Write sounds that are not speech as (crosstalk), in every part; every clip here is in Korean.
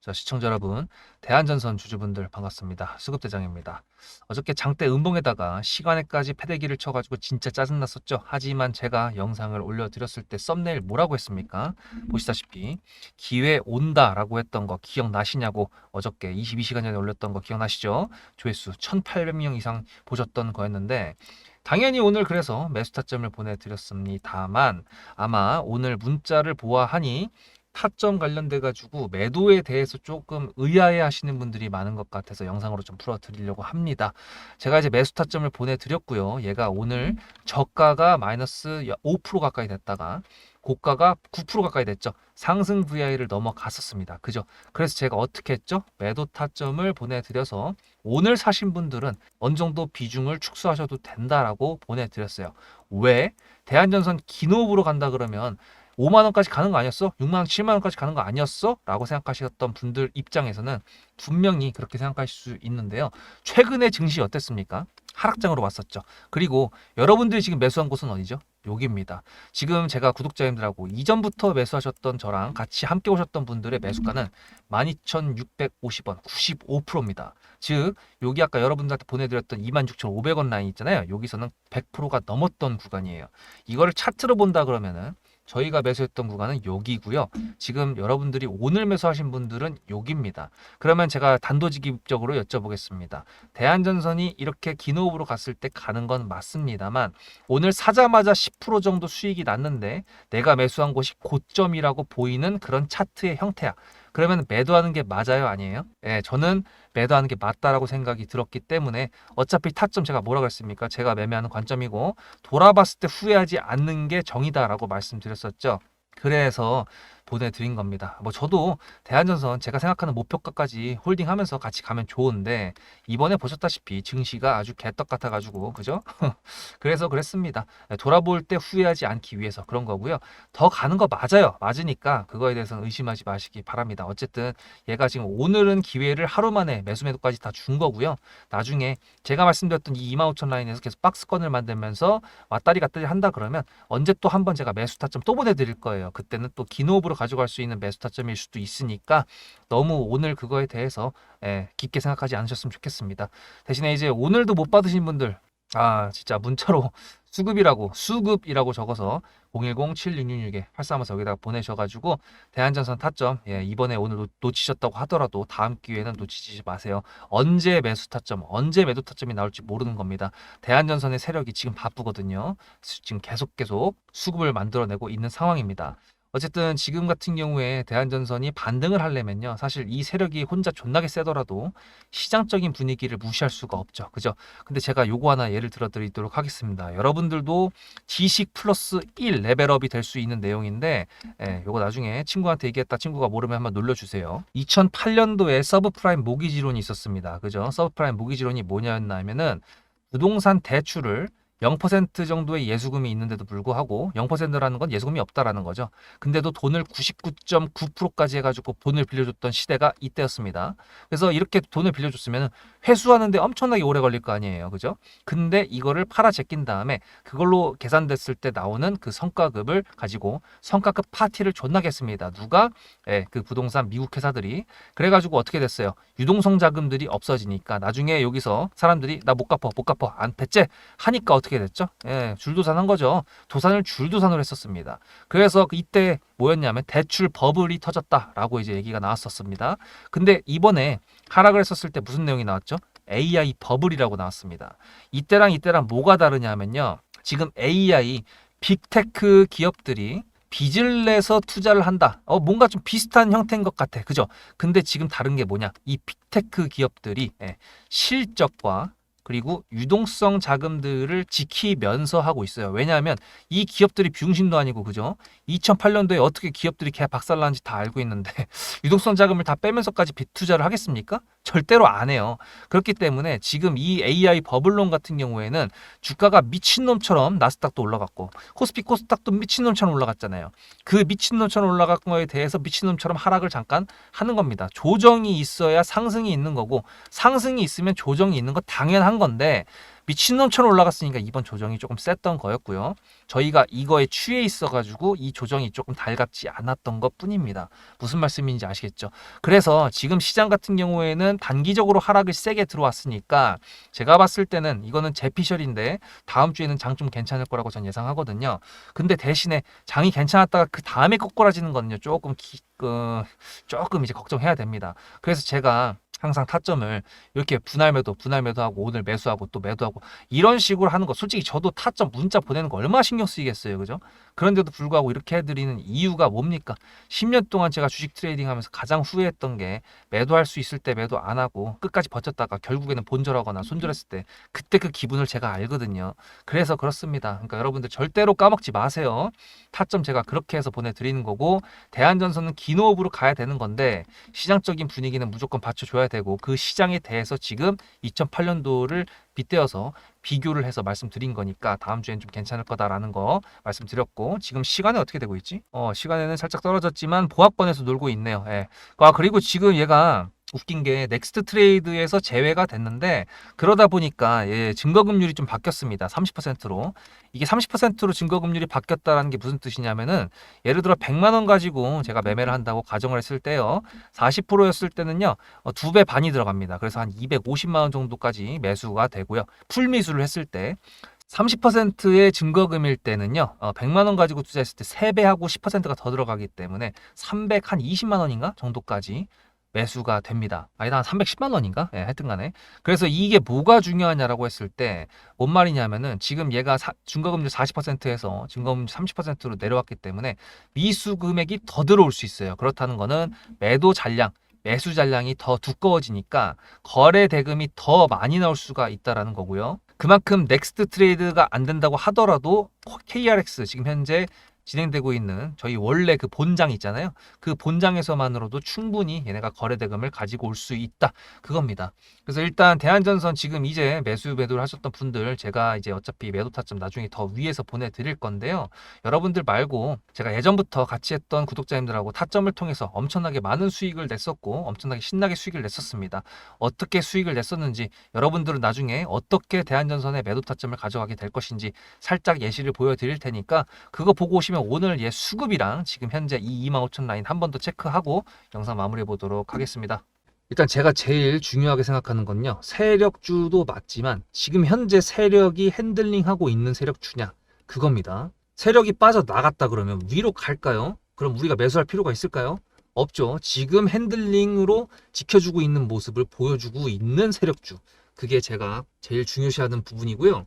자, 시청자 여러분, 대한전선 주주분들 반갑습니다. 수급대장입니다. 어저께 장대 음봉에다가 시간에까지 패대기를 쳐가지고 진짜 짜증났었죠. 하지만 제가 영상을 올려드렸을 때 썸네일 뭐라고 했습니까? 보시다시피 기회 온다라고 했던 거 기억나시냐고 어저께 22시간 전에 올렸던 거 기억나시죠? 조회수 1,800명 이상 보셨던 거였는데 당연히 오늘 그래서 매수 타점을 보내드렸습니다만 아마 오늘 문자를 보아하니 타점 관련돼 가지고 매도에 대해서 조금 의아해 하시는 분들이 많은 것 같아서 영상으로 좀 풀어 드리려고 합니다. 제가 이제 매수 타점을 보내 드렸고요. 얘가 오늘 저가가 마이너스 5% 가까이 됐다가 고가가 9% 가까이 됐죠. 상승 VI를 넘어갔었습니다. 그죠? 그래서 제가 어떻게 했죠? 매도 타점을 보내드려서 오늘 사신 분들은 어느 정도 비중을 축소하셔도 된다라고 보내드렸어요. 왜? 대한전선 기노브로 간다 그러면 5만 원까지 가는 거 아니었어? 6만 원, 7만 원까지 가는 거 아니었어? 라고 생각하셨던 분들 입장에서는 분명히 그렇게 생각하실 수 있는데요. 최근에 증시 어땠습니까? 하락장으로 왔었죠. 그리고 여러분들이 지금 매수한 곳은 어디죠? 여기입니다. 지금 제가 구독자님들하고 이전부터 매수하셨던 저랑 같이 함께 오셨던 분들의 매수가는 12,650원, 95%입니다. 즉, 여기 아까 여러분들한테 보내드렸던 26,500원 라인 있잖아요. 여기서는 100%가 넘었던 구간이에요. 이거를 차트로 본다 그러면은 저희가 매수했던 구간은 여기고요. 지금 여러분들이 오늘 매수하신 분들은 여기입니다. 그러면 제가 단도직입적으로 여쭤보겠습니다. 대한전선이 이렇게 기노업으로 갔을 때 가는 건 맞습니다만 오늘 사자마자 10% 정도 수익이 났는데 내가 매수한 곳이 고점이라고 보이는 그런 차트의 형태야. 그러면 매도하는 게 맞아요, 아니에요? 예, 저는 매도하는 게 맞다라고 생각이 들었기 때문에 어차피 타점 제가 뭐라고 했습니까? 제가 매매하는 관점이고 돌아봤을 때 후회하지 않는 게 정이다라고 말씀드렸었죠. 그래서 보내드린 겁니다. 뭐 저도 대한전선 제가 생각하는 목표가까지 홀딩하면서 같이 가면 좋은데 이번에 보셨다시피 증시가 아주 개떡 같아가지고 그죠? (laughs) 그래서 그랬습니다. 네, 돌아볼 때 후회하지 않기 위해서 그런 거고요. 더 가는 거 맞아요. 맞으니까 그거에 대해서는 의심하지 마시기 바랍니다. 어쨌든 얘가 지금 오늘은 기회를 하루 만에 매수 매도까지 다 준 거고요. 나중에 제가 말씀드렸던 이 25,000 라인에서 계속 박스권을 만들면서 왔다리 갔다리 한다 그러면 언제 또 한 번 제가 매수 타점 또 보내드릴 거예요. 그때는 또 기노브로 가져갈 수 있는 매수 타점일 수도 있으니까 너무 오늘 그거에 대해서 예, 깊게 생각하지 않으셨으면 좋겠습니다. 대신에 이제 오늘도 못 받으신 분들 아 진짜 문자로 (laughs) 수급이라고 수급이라고 적어서 010-7666-8354 여기다가 보내셔가지고 대한전선 타점 예, 이번에 오늘 놓- 놓치셨다고 하더라도 다음 기회는 놓치지 마세요. 언제 매수 타점, 언제 매도 타점이 나올지 모르는 겁니다. 대한전선의 세력이 지금 바쁘거든요. 수- 지금 계속 계속 수급을 만들어내고 있는 상황입니다. 어쨌든 지금 같은 경우에 대한전선이 반등을 하려면요. 사실 이 세력이 혼자 존나게 세더라도 시장적인 분위기를 무시할 수가 없죠. 그죠? 근데 제가 요거 하나 예를 들어 드리도록 하겠습니다. 여러분들도 지식 플러스 1 레벨업이 될 수 있는 내용인데 예, 요거 나중에 친구한테 얘기했다 친구가 모르면 한번 놀려주세요. 2008년도에 서브프라임 모기지론이 있었습니다. 그죠? 서브프라임 모기지론이 뭐냐였나 하면은 부동산 대출을 0% 정도의 예수금이 있는데도 불구하고 0%라는 건 예수금이 없다라는 거죠. 근데도 돈을 99.9%까지 해가지고 돈을 빌려줬던 시대가 이때였습니다. 그래서 이렇게 돈을 빌려줬으면 회수하는데 엄청나게 오래 걸릴 거 아니에요. 그죠? 근데 이거를 팔아 제낀 다음에 그걸로 계산됐을 때 나오는 그 성과급을 가지고 성과급 파티를 존나게 했습니다. 누가? 예, 그 부동산 미국 회사들이. 그래가지고 어떻게 됐어요? 유동성 자금들이 없어지니까 나중에 여기서 사람들이 나 못 갚어, 못 갚어, 안 배째 하니까 어떻게 됐죠? 예, 줄도산한 거죠. 도산을 줄도산으로 했었습니다. 그래서 그 이때 뭐였냐면 대출 버블이 터졌다라고 이제 얘기가 나왔었습니다. 근데 이번에 하락을 했었을 때 무슨 내용이 나왔죠? AI 버블이라고 나왔습니다. 이때랑 이때랑 뭐가 다르냐면요. 지금 AI 빅테크 기업들이 빚을 내서 투자를 한다. 어, 뭔가 좀 비슷한 형태인 것 같아. 그죠? 근데 지금 다른 게 뭐냐? 이 빅테크 기업들이 예, 실적과 그리고 유동성 자금들을 지키면서 하고 있어요. 왜냐하면 이 기업들이 비용심도 아니고 그죠? 2008년도에 어떻게 기업들이 개 박살난지 다 알고 있는데 (laughs) 유동성 자금을 다 빼면서까지 빚 투자를 하겠습니까? 절대로 안 해요. 그렇기 때문에 지금 이 AI 버블론 같은 경우에는 주가가 미친놈처럼 나스닥도 올라갔고 코스피 코스닥도 미친놈처럼 올라갔잖아요. 그 미친놈처럼 올라간 거에 대해서 미친놈처럼 하락을 잠깐 하는 겁니다. 조정이 있어야 상승이 있는 거고 상승이 있으면 조정이 있는 거 당연한 건데 미친놈처럼 올라갔으니까 이번 조정이 조금 셌던 거였고요. 저희가 이거에 취해 있어가지고 이 조정이 조금 달갑지 않았던 것 뿐입니다. 무슨 말씀인지 아시겠죠? 그래서 지금 시장 같은 경우에는 단기적으로 하락을 세게 들어왔으니까 제가 봤을 때는 이거는 제피셜인데 다음 주에는 장 좀 괜찮을 거라고 전 예상하거든요. 근데 대신에 장이 괜찮았다가 그 다음에 꼬꾸라지는 거는요 조금 기, 그, 조금 이제 걱정해야 됩니다. 그래서 제가 항상 타점을 이렇게 분할 매도, 분할 매도하고 오늘 매수하고 또 매도하고 이런 식으로 하는 거 솔직히 저도 타점 문자 보내는 거 얼마나 신경 쓰이겠어요. 그죠? 그런데도 불구하고 이렇게 해드리는 이유가 뭡니까? 10년 동안 제가 주식 트레이딩 하면서 가장 후회했던 게 매도할 수 있을 때 매도 안 하고 끝까지 버텼다가 결국에는 본절하거나 손절했을 때 그때 그 기분을 제가 알거든요. 그래서 그렇습니다. 그러니까 여러분들 절대로 까먹지 마세요. 타점 제가 그렇게 해서 보내드리는 거고 대한전선은 기노업으로 가야 되는 건데 시장적인 분위기는 무조건 받쳐줘야 되고 그 시장에 대해서 지금 2008년도를 빗대어서 비교를 해서 말씀드린 거니까 다음 주엔 좀 괜찮을 거다라는 거 말씀드렸고 지금 시간에 어떻게 되고 있지? 어 시간에는 살짝 떨어졌지만 보합권에서 놀고 있네요. 예. 아 그리고 지금 얘가 웃긴 게 넥스트 트레이드에서 제외가 됐는데 그러다 보니까 예, 증거금률이 좀 바뀌었습니다. 30%로. 이게 30%로 증거금률이 바뀌었다라는 게 무슨 뜻이냐면은 예를 들어 100만 원 가지고 제가 매매를 한다고 가정을 했을 때요. 40%였을 때는요. 어, 두배 반이 들어갑니다. 그래서 한 250만 원 정도까지 매수가 되고요. 풀 미수를 했을 때 30%의 증거금일 때는요, 어, 100만 원 가지고 투자했을 때 3배하고 10%가 더 들어가기 때문에 300, 한 20만 원인가 정도까지 매수가 됩니다. 아니다, 한 310만 원인가? 예, 하여튼 간에. 그래서 이게 뭐가 중요하냐라고 했을 때, 뭔 말이냐면은 지금 얘가 사, 증거금리 40%에서 증거금리 30%로 내려왔기 때문에 미수 금액이 더 들어올 수 있어요. 그렇다는 거는 매도 잔량, 매수 잔량이 더 두꺼워지니까 거래 대금이 더 많이 나올 수가 있다라는 거고요. 그만큼 넥스트 트레이드가 안 된다고 하더라도 KRX 지금 현재 진행되고 있는 저희 원래 그 본장 있잖아요. 그 본장에서만으로도 충분히 얘네가 거래 대금을 가지고 올 수 있다. 그겁니다. 그래서 일단 대한전선 지금 이제 매수 매도를 하셨던 분들 제가 이제 어차피 매도 타점 나중에 더 위에서 보내드릴 건데요. 여러분들 말고 제가 예전부터 같이 했던 구독자님들하고 타점을 통해서 엄청나게 많은 수익을 냈었고 엄청나게 신나게 수익을 냈었습니다. 어떻게 수익을 냈었는지 여러분들은 나중에 어떻게 대한전선의 매도 타점을 가져가게 될 것인지 살짝 예시를 보여드릴 테니까 그거 보고 오시면 오늘 얘 수급이랑 지금 현재 이 25,000 라인 한 번 더 체크하고 영상 마무리해 보도록 하겠습니다. 일단 제가 제일 중요하게 생각하는 건요. 세력주도 맞지만 지금 현재 세력이 핸들링하고 있는 세력주냐 그겁니다. 세력이 빠져 나갔다 그러면 위로 갈까요? 그럼 우리가 매수할 필요가 있을까요? 없죠. 지금 핸들링으로 지켜주고 있는 모습을 보여주고 있는 세력주. 그게 제가 제일 중요시하는 부분이고요.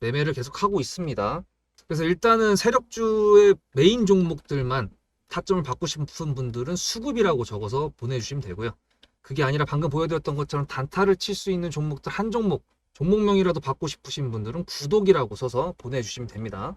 매매를 계속 하고 있습니다. 그래서 일단은 세력주의 메인 종목들만 타점을 받고 싶은 분들은 수급이라고 적어서 보내주시면 되고요. 그게 아니라 방금 보여드렸던 것처럼 단타를 칠 수 있는 종목들 한 종목, 종목명이라도 받고 싶으신 분들은 구독이라고 써서 보내주시면 됩니다.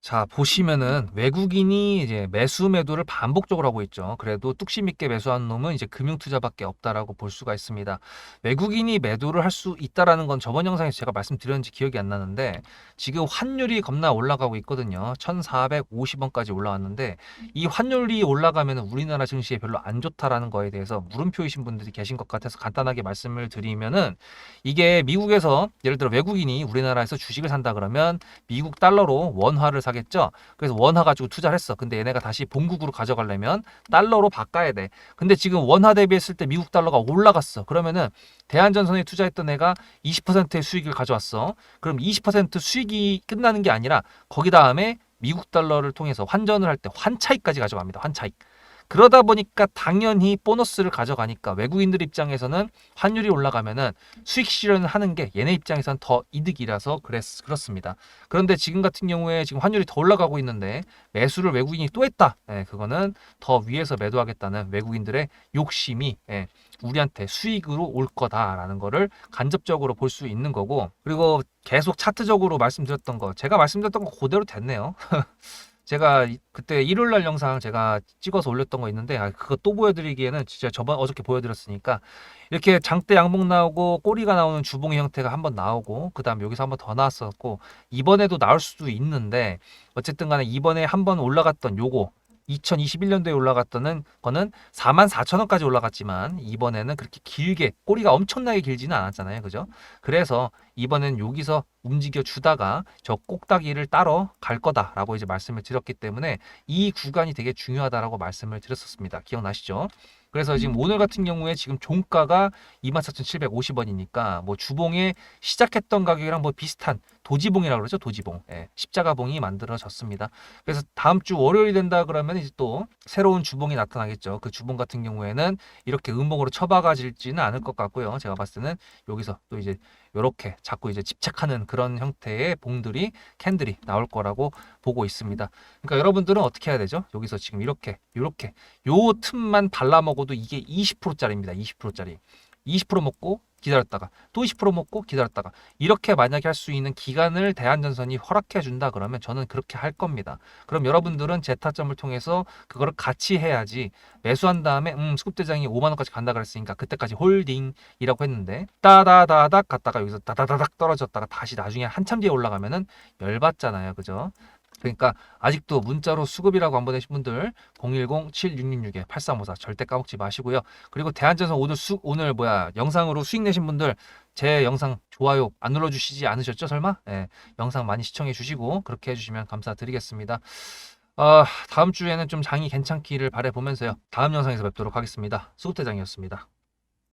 자, 보시면은 외국인이 이제 매수 매도를 반복적으로 하고 있죠. 그래도 뚝심 있게 매수한 놈은 이제 금융 투자밖에 없다라고 볼 수가 있습니다. 외국인이 매도를 할 수 있다라는 건 저번 영상에서 제가 말씀드렸는지 기억이 안 나는데 지금 환율이 겁나 올라가고 있거든요. 1,450원까지 올라왔는데 이 환율이 올라가면 우리나라 증시에 별로 안 좋다라는 거에 대해서 물음표이신 분들이 계신 것 같아서 간단하게 말씀을 드리면은 이게 미국에서 예를 들어 외국인이 우리나라에서 주식을 산다 그러면 미국 달러로 원화를 사겠죠. 그래서 원화 가지고 투자를 했어. 근데 얘네가 다시 본국으로 가져가려면 달러로 바꿔야 돼. 근데 지금 원화 대비했을 때 미국 달러가 올라갔어. 그러면은 대한전선에 투자했던 애가 20%의 수익을 가져왔어. 그럼 20% 수익이 끝나는 게 아니라 거기 다음에 미국 달러를 통해서 환전을 할 때 환차익까지 가져갑니다. 환차익. 그러다 보니까 당연히 보너스를 가져가니까 외국인들 입장에서는 환율이 올라가면은 수익 실현을 하는 게 얘네 입장에서는 더 이득이라서 그랬, 그렇습니다. 그런데 지금 같은 경우에 지금 환율이 더 올라가고 있는데 매수를 외국인이 또 했다. 예, 그거는 더 위에서 매도하겠다는 외국인들의 욕심이 예, 우리한테 수익으로 올 거다라는 거를 간접적으로 볼 수 있는 거고 그리고 계속 차트적으로 말씀드렸던 거 제가 말씀드렸던 거 그대로 됐네요. (laughs) 제가 이- 그때 일요일 날 영상 제가 찍어서 올렸던 거 있는데 아, 그거 또 보여드리기에는 진짜 저번 어저께 보여드렸으니까 이렇게 장대 양봉 나오고 꼬리가 나오는 주봉의 형태가 한번 나오고 그 다음 여기서 한번 더 나왔었고 이번에도 나올 수도 있는데 어쨌든 간에 이번에 한번 올라갔던 요거 2021년도에 올라갔던 거는 44,000원까지 올라갔지만 이번에는 그렇게 길게 꼬리가 엄청나게 길지는 않았잖아요. 그죠? 그래서 이번엔 여기서 움직여 주다가 저 꼭다기를 따러 갈 거다라고 이제 말씀을 드렸기 때문에 이 구간이 되게 중요하다라고 말씀을 드렸었습니다. 기억나시죠? 그래서 지금 오늘 같은 경우에 지금 종가가 24,750원이니까 뭐 주봉에 시작했던 가격이랑 뭐 비슷한 도지봉이라고 그러죠. 도지봉. 예, 십자가봉이 만들어졌습니다. 그래서 다음 주 월요일이 된다 그러면 이제 또 새로운 주봉이 나타나겠죠. 그 주봉 같은 경우에는 이렇게 음봉으로 처박아질지는 않을 것 같고요. 제가 봤을 때는 여기서 또 이제 이렇게 자꾸 이제 집착하는 그런 형태의 봉들이 캔들이 나올 거라고 보고 있습니다. 그러니까 여러분들은 어떻게 해야 되죠? 여기서 지금 이렇게 이렇게 요 틈만 발라 먹어도 이게 20%짜리입니다. 20%짜리. 20% 먹고 기다렸다가 또 20% 먹고 기다렸다가 이렇게 만약에 할 수 있는 기간을 대한전선이 허락해 준다 그러면 저는 그렇게 할 겁니다. 그럼 여러분들은 제 타점을 통해서 그거를 같이 해야지 매수한 다음에 음 수급대장이 5만 원까지 간다 그랬으니까 그때까지 홀딩이라고 했는데 따다다닥 갔다가 여기서 다다다닥 떨어졌다가 다시 나중에 한참 뒤에 올라가면은 열받잖아요. 그죠? 그러니까 아직도 문자로 수급이라고 안 보내신 분들 010-7666-8354 절대 까먹지 마시고요. 그리고 대한전선 오늘 수 오늘 뭐야 영상으로 수익 내신 분들 제 영상 좋아요 안 눌러주시지 않으셨죠 설마? 예, 영상 많이 시청해 주시고 그렇게 해주시면 감사드리겠습니다. 아, 다음 주에는 좀 장이 괜찮기를 바래 보면서요. 다음 영상에서 뵙도록 하겠습니다. 수급대장이었습니다.